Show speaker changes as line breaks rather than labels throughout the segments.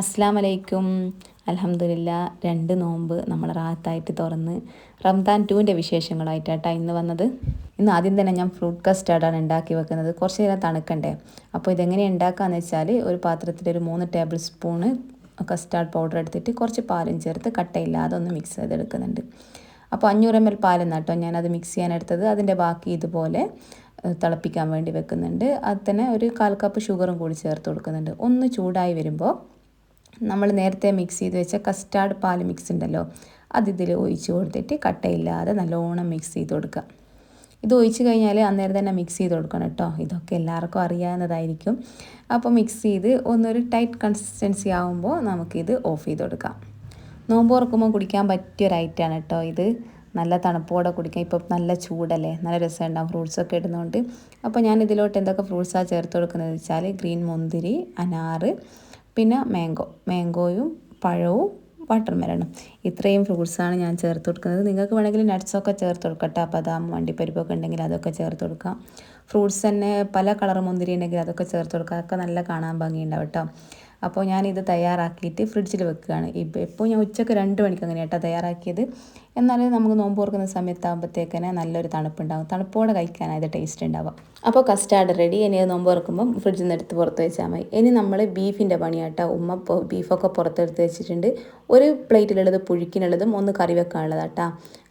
അസ്സാം വലൈക്കും അലഹമില്ല രണ്ട് നോമ്പ് നമ്മൾ റാത്തായിട്ട് തുറന്ന് റംദാൻ ടുവിന്റെ വിശേഷങ്ങളായിട്ടാണ് ഇന്ന് വന്നത്. ഇന്ന് ആദ്യം തന്നെ ഞാൻ ഫ്രൂട്ട് കസ്റ്റാർഡാണ് ഉണ്ടാക്കി വെക്കുന്നത്. കുറച്ച് നേരം തണുക്കണ്ടേ? അപ്പോൾ ഇതെങ്ങനെ ഉണ്ടാക്കാന്ന് വെച്ചാൽ ഒരു പാത്രത്തിൽ ഒരു മൂന്ന് ടേബിൾ സ്പൂണ് കസ്റ്റാർഡ് പൗഡർ എടുത്തിട്ട് കുറച്ച് പാലും ചേർത്ത് കട്ടയില്ലാതെ ഒന്ന് മിക്സ് ചെയ്തെടുക്കുന്നുണ്ട്. അപ്പോൾ അഞ്ഞൂറ് എം എൽ പാലും നട്ടോ ഞാനത് മിക്സ് ചെയ്യാൻ എടുത്തത്. അതിന്റെ ബാക്കി ഇതുപോലെ തിളപ്പിക്കാൻ വേണ്ടി വെക്കുന്നുണ്ട്. അത് തന്നെ ഒരു കാൽ കപ്പ് ഷുഗറും കൂടി ചേർത്ത് കൊടുക്കുന്നുണ്ട്. ഒന്ന് ചൂടായി വരുമ്പോൾ നമ്മൾ നേരത്തെ മിക്സ് ചെയ്ത് വെച്ച കസ്റ്റാർഡ് പാൽ മിക്സ് ഉണ്ടല്ലോ അത് ഇതിൽ ഒഴിച്ച് കൊടുത്തിട്ട് കട്ടയില്ലാതെ നല്ലോണം മിക്സ് ചെയ്ത് കൊടുക്കുക. ഇത് ഒഴിച്ച് കഴിഞ്ഞാൽ അന്നേരം തന്നെ മിക്സ് ചെയ്ത് കൊടുക്കണം കേട്ടോ. ഇതൊക്കെ എല്ലാവർക്കും അറിയാവുന്നതായിരിക്കും. അപ്പോൾ മിക്സ് ചെയ്ത് ഒന്നൊരു ടൈറ്റ് കൺസിസ്റ്റൻസി ആകുമ്പോൾ നമുക്കിത് ഓഫ് ചെയ്ത് കൊടുക്കാം. നോമ്പ് തുറക്കുമ്പോൾ കുടിക്കാൻ പറ്റിയ ഒരു ഐറ്റമാണ് കേട്ടോ ഇത്. നല്ല തണുപ്പോടെ കുടിക്കാം ഇപ്പോൾ നല്ല ചൂടല്ലേ നല്ല രസമുണ്ടാകും ഫ്രൂട്ട്സൊക്കെ ഇടുന്നതുകൊണ്ട് അപ്പോൾ ഞാൻ ഇതിലോട്ട് എന്തൊക്കെ ഫ്രൂട്ട്സാണ് ചേർത്ത് കൊടുക്കുന്നത് വെച്ചാൽ ഗ്രീൻ മുന്തിരി അനാറ് പിന്നെ മാംഗോ മാംഗോയും പഴവും വാട്ടർ മെലണും ഇത്രയും ഫ്രൂട്ട്സാണ് ഞാൻ ചേർത്ത് കൊടുക്കുന്നത്. നിങ്ങൾക്ക് വേണമെങ്കിൽ നട്ട്സൊക്കെ ചേർത്ത് കൊടുക്കട്ടെ. ബദാം വണ്ടിപ്പരിപ്പൊക്കെ ഉണ്ടെങ്കിൽ അതൊക്കെ ചേർത്ത് കൊടുക്കാം. ഫ്രൂട്ട്സ് തന്നെ പല കളർ മുന്തിരി ഉണ്ടെങ്കിൽ അതൊക്കെ ചേർത്ത് കൊടുക്കാം. അതൊക്കെ നല്ല കാണാൻ ഭംഗിയുണ്ടാവും കേട്ടോ. അപ്പോൾ ഞാനിത് തയ്യാറാക്കിയിട്ട് ഫ്രിഡ്ജിൽ വെക്കുകയാണ്. ഇപ്പോൾ ഇപ്പോൾ ഞാൻ ഉച്ചയ്ക്ക് രണ്ട് മണിക്ക് അങ്ങനെ കേട്ടോ തയ്യാറാക്കിയത്. എന്നാൽ നമുക്ക് നോമ്പ് തുറക്കുന്ന സമയത്താകുമ്പോഴത്തേക്കന്നെ നല്ലൊരു തണുപ്പുണ്ടാകും തണുപ്പോടെ കഴിക്കാനായത് ടേസ്റ്റ് ഉണ്ടാവുക അപ്പോൾ കസ്റ്റാർഡ് റെഡി ഇനി അത് നോമ്പ് തുറക്കുമ്പോൾ ഫ്രിഡ്ജിൽ നിന്ന് എടുത്ത് പുറത്ത് വെച്ചാൽ മതി. ഇനി നമ്മൾ ബീഫിന്റെ പണിയാട്ടോ. ഉമ്മ ബീഫൊക്കെ പുറത്തെടുത്ത് വെച്ചിട്ടുണ്ട്. ഒരു പ്ലേറ്റിലുള്ളത് പുഴുക്കിനുള്ളതും ഒന്ന് കറി വെക്കാനുള്ളതാട്ടാ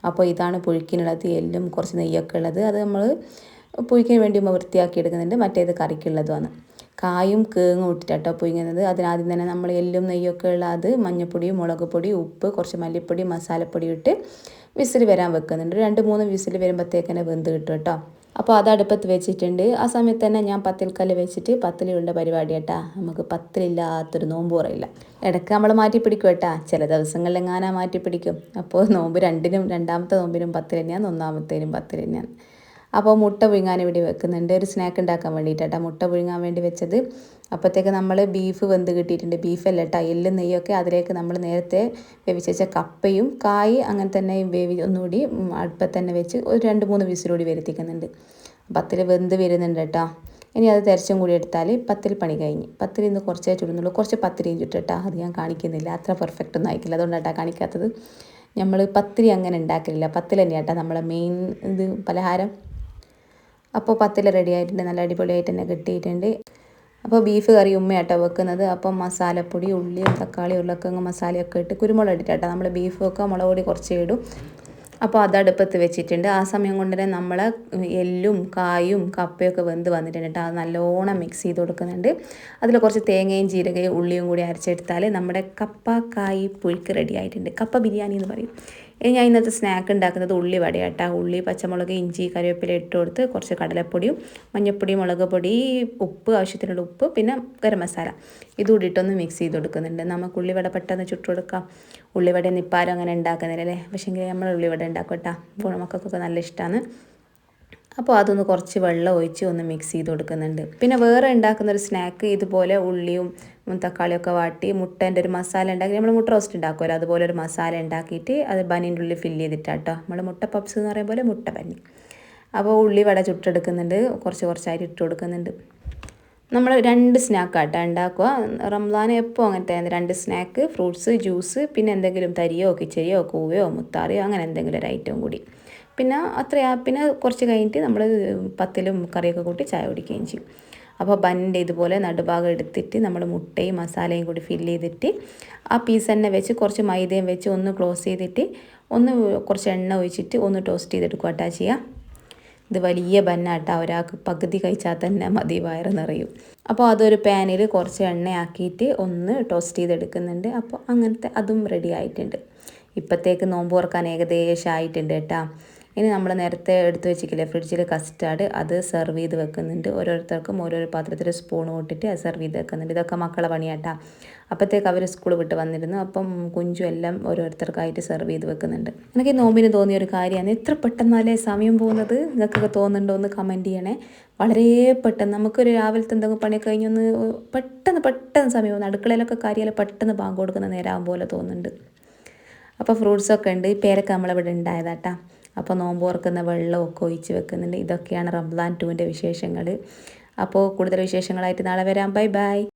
അപ്പോൾ ഇതാണ് പുഴുക്കിനുള്ളത് എല്ലും കുറച്ച് നെയ്യൊക്കെ ഉള്ളത്. അത് നമ്മൾ പുഴുക്കിന് വേണ്ടി ഉമ്മ വൃത്തിയാക്കി എടുക്കുന്നുണ്ട്. മറ്റേത് കറിക്കുള്ളതുമാണ്. കായും കേങ്ങും ഇട്ടിട്ടാട്ടോ പുഴുങ്ങുന്നത്. അതിനാദ്യം തന്നെ നമ്മൾ എല്ലും നെയ്യൊക്കെ ഉള്ള അത് മഞ്ഞൾപ്പൊടി മുളക് പൊടി ഉപ്പ് കുറച്ച് മല്ലിപ്പൊടി മസാലപ്പൊടി ഇട്ട് വിസിൽ വരാൻ വെക്കുന്നുണ്ട്. രണ്ട് മൂന്ന് വിസിൽ വരുമ്പോഴത്തേക്കന്നെ വെന്ത് കിട്ടും കേട്ടോ. അപ്പോൾ അത് അടുപ്പത്ത് വെച്ചിട്ടുണ്ട്. ആ സമയത്ത് തന്നെ ഞാൻ പത്തിൽക്കല്ല് വെച്ചിട്ട് പത്തിലുള്ള പരിപാടി കേട്ടാ നമുക്ക് പത്തിലില്ലാത്തൊരു നോമ്പ് പറയില്ല. ഇടയ്ക്ക് നമ്മൾ മാറ്റി പിടിക്കും കേട്ടാ. ചില ദിവസങ്ങളിൽ എങ്ങാനാ മാറ്റി പിടിക്കും. അപ്പോൾ നോമ്പ് രണ്ടിനും രണ്ടാമത്തെ നോമ്പിനും പത്തിൽ തന്നെയാണ് ഒന്നാമത്തേനും പത്തിൽ തന്നെയാണ്. അപ്പോൾ മുട്ട പുഴുങ്ങാൻ വേണ്ടി വെക്കുന്നുണ്ട്. ഒരു സ്നാക്ക് ഉണ്ടാക്കാൻ വേണ്ടിയിട്ടാ മുട്ട പുഴുങ്ങാൻ വേണ്ടി വെച്ചത്. അപ്പോഴത്തേക്ക് നമ്മൾ ബീഫ് വെന്ത് കിട്ടിയിട്ടുണ്ട്. ബീഫല്ല കേട്ടോ എല്ലും നെയ്യൊക്കെ അതിലേക്ക് നമ്മൾ നേരത്തെ വേവിച്ച് വെച്ച കപ്പയും കായ് അങ്ങനെ തന്നെ വേവി ഒന്നുകൂടി അടുപ്പത്ത് തന്നെ വെച്ച് ഒരു രണ്ട് മൂന്ന് വിസിലൂടി വരുത്തിക്കുന്നുണ്ട്. പത്തിൽ വെന്ത് വരുന്നുണ്ട് കേട്ടോ ഇനി അത് തിരച്ചും കൂടി എടുത്താൽ പത്തിൽ പണി കഴിഞ്ഞ്. പത്തിൽ ഇന്ന് കുറച്ചേ ചുടുന്നുള്ളൂ. കുറച്ച് പത്തിരിയും ചുട്ടിട്ടാ അത് ഞാൻ കാണിക്കുന്നില്ല. അത്ര പെർഫെക്റ്റ് ഒന്നും ആയിക്കില്ല അതുകൊണ്ടാട്ടാ കാണിക്കാത്തത്. നമ്മൾ പത്തിരി അങ്ങനെ ഉണ്ടാക്കലില്ല. പത്തിൽ തന്നെയാട്ടാ നമ്മളെ മെയിൻ ഇത് പലഹാരം. അപ്പോൾ പത്തിൽ റെഡി ആയിട്ടുണ്ട്. നല്ല അടിപൊളിയായിട്ട് തന്നെ കിട്ടിയിട്ടുണ്ട്. അപ്പോൾ ബീഫ് കറി ഉമ്മയാട്ടോ വെക്കുന്നത്. അപ്പോൾ മസാലപ്പൊടി ഉള്ളിയും തക്കാളി ഉരുളക്കിഴങ്ങ് മസാലയൊക്കെ ഇട്ട് കുരുമുളക് ഇട്ടിട്ടാട്ടോ നമ്മൾ ബീഫ് വെക്കുക മുളക് പൊടി കുറച്ച് ഇടും. അപ്പോൾ അത് അടുപ്പത്ത് വെച്ചിട്ടുണ്ട്. ആ സമയം കൊണ്ട് തന്നെ നമ്മൾ എല്ലും കായും കപ്പയൊക്കെ വെന്ത് വന്നിട്ടുണ്ട് കേട്ടോ. അത് നല്ലോണം മിക്സ് ചെയ്ത് കൊടുക്കുന്നുണ്ട്. അതിൽ കുറച്ച് തേങ്ങയും ജീരകയും ഉള്ളിയും കൂടി അരച്ചെടുത്താൽ നമ്മുടെ കപ്പ കായ് പുഴുക്ക് റെഡി ആയിട്ടുണ്ട്. കപ്പ ബിരിയാണി എന്ന് പറയും. ഇനി ഞാൻ ഇന്നത്തെ സ്നാക്ക് ഉണ്ടാക്കുന്നത് ഉള്ളി വടയാട്ടാ. ഉള്ളി പച്ചമുളക് ഇഞ്ചി കറിവേപ്പില ഇട്ട് കൊടുത്ത് കുറച്ച് കടലപ്പൊടിയും മഞ്ഞൾപ്പൊടി മുളക് പൊടി ഉപ്പ് ആവശ്യത്തിനുള്ള ഉപ്പ് പിന്നെ ഗരം മസാല. ഇതുകൂടി ഇട്ടൊന്ന് മിക്സ് ചെയ്ത് കൊടുക്കുന്നുണ്ട്. നമുക്ക് ഉള്ളിവട പെട്ടെന്ന് ചുട്ട് കൊടുക്കാം. ഉള്ളിവട നിപ്പാലും അങ്ങനെ ഉണ്ടാക്കുന്നില്ല അല്ലേ? പക്ഷേങ്കിൽ നമ്മൾ ഉള്ളിവട ഉണ്ടാക്കും കേട്ടോ മക്കൾക്കൊക്കെ നല്ല ഇഷ്ടമാണ് അപ്പോൾ അതൊന്ന് കുറച്ച് വെള്ളം ഒഴിച്ച് ഒന്ന് മിക്സ് ചെയ്ത് കൊടുക്കുന്നുണ്ട്. പിന്നെ വേറെ ഉണ്ടാക്കുന്ന ഒരു സ്നാക്ക് ഇതുപോലെ ഉള്ളിയും തക്കാളിയൊക്കെ വാട്ടി മുട്ടേന്റെ ഒരു മസാല ഉണ്ടാക്കി നമ്മൾ മുട്ട റോസ്റ്റ് ഉണ്ടാക്കുമല്ലോ അതുപോലെ ഒരു മസാല ഉണ്ടാക്കിയിട്ട് അത് ബനീന്റെ ഉള്ളിൽ ഫില്ല് ചെയ്തിട്ടാട്ടോ. നമ്മൾ മുട്ട പപ്സ് എന്ന് പറയുമ്പോൾ മുട്ട ബനി. അപ്പോൾ ഉള്ളി വട ചുട്ടെടുക്കുന്നുണ്ട് കുറച്ച് കുറച്ചായിട്ട് ഇട്ട് കൊടുക്കുന്നുണ്ട്. നമ്മൾ രണ്ട് സ്നാക്ക് സ്നാക്കാട്ടോ ഉണ്ടാക്കുക. റംസാൻ എപ്പോൾ അങ്ങനത്തെ രണ്ട് സ്നാക്ക് ഫ്രൂട്ട്സ് ജ്യൂസ് പിന്നെ എന്തെങ്കിലും തരിയോ കിച്ചരിയോ കൂവയോ മുത്താറിയോ അങ്ങനെ എന്തെങ്കിലും ഒരു ഐറ്റം കൂടി. പിന്നെ അത്രയാ. പിന്നെ കുറച്ച് കഴിഞ്ഞിട്ട് നമ്മൾ പത്തിലും കറിയൊക്കെ കൂട്ടി ചായ കുടിക്കുകയും ചെയ്യും. അപ്പോൾ ബന്നിന്റെ ഇതുപോലെ നടുഭാഗം എടുത്തിട്ട് നമ്മൾ മുട്ടയും മസാലയും കൂടി ഫില്ല് ചെയ്തിട്ട് ആ പീസ് തന്നെ വെച്ച് കുറച്ച് മൈദയും വെച്ച് ഒന്ന് ക്ലോസ് ചെയ്തിട്ട് ഒന്ന് കുറച്ച് എണ്ണ ഒഴിച്ചിട്ട് ഒന്ന് ടോസ്റ്റ് ചെയ്തെടുക്കുക കേട്ടോ ചെയ്യുക ഇത് വലിയ ബന്നാട്ട ഒരാൾക്ക് പകുതി കഴിച്ചാൽ തന്നെ മതി വയറ് നിറയും. അപ്പോൾ അതൊരു പാനിൽ കുറച്ച് എണ്ണയാക്കിയിട്ട് ഒന്ന് ടോസ്റ്റ് ചെയ്തെടുക്കുന്നുണ്ട്. അപ്പോൾ അങ്ങനത്തെ അതും റെഡി ആയിട്ടുണ്ട്. ഇപ്പോഴത്തേക്ക് നോമ്പ് തുറക്കാൻ ഏകദേശം ആയിട്ടുണ്ട് കേട്ടോ. ഇനി നമ്മൾ നേരത്തെ എടുത്തു വെച്ചിട്ടില്ലേ ഫ്രിഡ്ജിൽ കസ്റ്റാർഡ് അത് സെർവ് ചെയ്ത് വെക്കുന്നുണ്ട്. ഓരോരുത്തർക്കും ഓരോരോ പാത്രത്തിൽ സ്പൂൺ കൊട്ടിട്ട് അത് സെർവ് ചെയ്ത് വെക്കുന്നുണ്ട്. ഇതൊക്കെ മക്കളെ പണിയാട്ടാ. അപ്പോഴത്തേക്ക് അവർ സ്കൂൾ വിട്ട് വന്നിരുന്നു. അപ്പം കുഞ്ചും എല്ലാം ഓരോരുത്തർക്കായിട്ട് സെർവ് ചെയ്ത് വെക്കുന്നുണ്ട്. എനിക്ക് നോമ്പിന് തോന്നിയ ഒരു കാര്യമാണ്. എത്ര പെട്ടെന്നാലേ സമയം പോകുന്നത്? നിങ്ങൾക്കൊക്കെ തോന്നുന്നുണ്ടോ എന്ന് കമന്റ് ചെയ്യണേ. വളരെ പെട്ടെന്ന്. നമുക്കൊരു രാവിലത്തെ എന്തെങ്കിലും പണി കഴിഞ്ഞൊന്ന് പെട്ടെന്ന് പെട്ടെന്ന് സമയം പോകുന്നു. അടുക്കളയിലൊക്കെ കാര്യമല്ല പെട്ടെന്ന് ബാങ്ക് കൊടുക്കുന്ന നേരം പോലെ തോന്നുന്നുണ്ട്. അപ്പോൾ ഫ്രൂട്ട്സൊക്കെ ഉണ്ട്. ഈ പേരൊക്കെ നമ്മളിവിടെ ഉണ്ടായതാട്ടാ. അപ്പോൾ നോമ്പ് ഓർക്കുന്ന വെള്ളമൊക്കെ ഒഴിച്ച് വെക്കുന്നുണ്ട്. ഇതൊക്കെയാണ് റംസാൻ ടുവിന്റെ വിശേഷങ്ങൾ. അപ്പോൾ കൂടുതൽ വിശേഷങ്ങളായിട്ട് നാളെ വരാം. Bye bye.